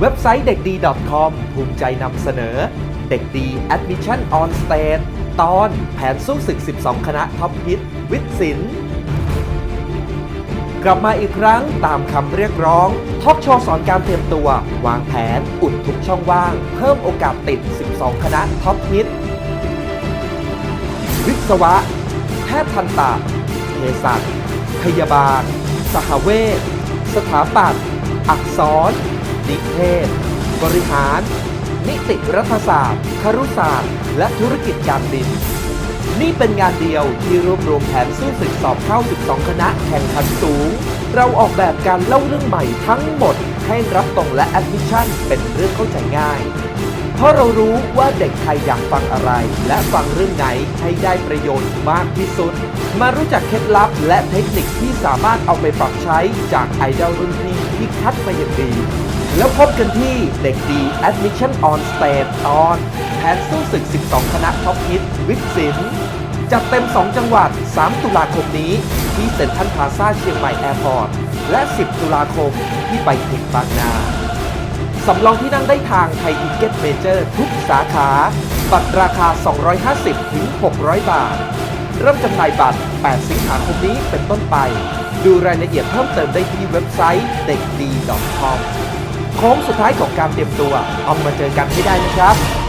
เว็บไซต์เด็กดี .com ภูมิใจนำเสนอ เด็กดี Admission on Stage ตอนแผนสู้ศึก 12 คณะท็อปฮิต วิทย์ศิลป์กลับมาอีกครั้งตามคำเรียกร้องท็อล์กโชว์สอนการเตรียมตัว วางแผน อุดทุกช่องว่าง เพิ่มโอกาสติด 12 คณะท็อปฮิต วิศวะ แพทย์ทันตะเภสัชพยาบาล สหเวชสถาปัตย์อักษร นิเทศ บริหาร นิติรัฐศาสตร์ครุศาสตร์ และธุรกิจการบิน นี่เป็นงานเดียวที่รวบรวมแผนสู้ศึกสอบเข้า 12 คณะแข่งขันสูง เราออกแบบการเล่าเรื่องใหม่ทั้งหมด ให้รับตรงและแอดมิชชั่นเป็นเรื่องเข้าใจง่ายเพราะเรารู้ว่าเด็กไทยอยากฟังอะไร และฟังเรื่องไหนให้ได้ประโยชน์มากที่สุด มารู้จักเคล็ดลับและเทคนิคที่สามารถเอาไปปรับใช้จากไอดอลรุ่นพี่ที่คัดมาอย่างดี แล้วพบกันที่เด็กดี Admission on Stage ตอนแผนสู้ศึก 12 คณะท็อปฮิตวิทย์ศิลป์จัดเต็ม 2 จังหวัด 3 ตุลาคมนี้ ที่เซ็นทรัลพลาซ่าเชียงใหม่แอร์พอร์ต และ 10 ตุลาคมที่ไบเทคบางนา สำรองที่นั่งได้ทางไทยทิเก็ตเมเจอร์ทุกสาขา บัตรราคา 250ถึง600 บาท เริ่มจำหน่ายบัตร 8 สิงหาคมนี้เป็นต้นไป ดูรายละเอียดเพิ่มเติมได้ที่เว็บไซต์เด็กดี .com โค้งสุดท้ายของการเตรียมตัวเอามาเจอกันให้ได้นะครับ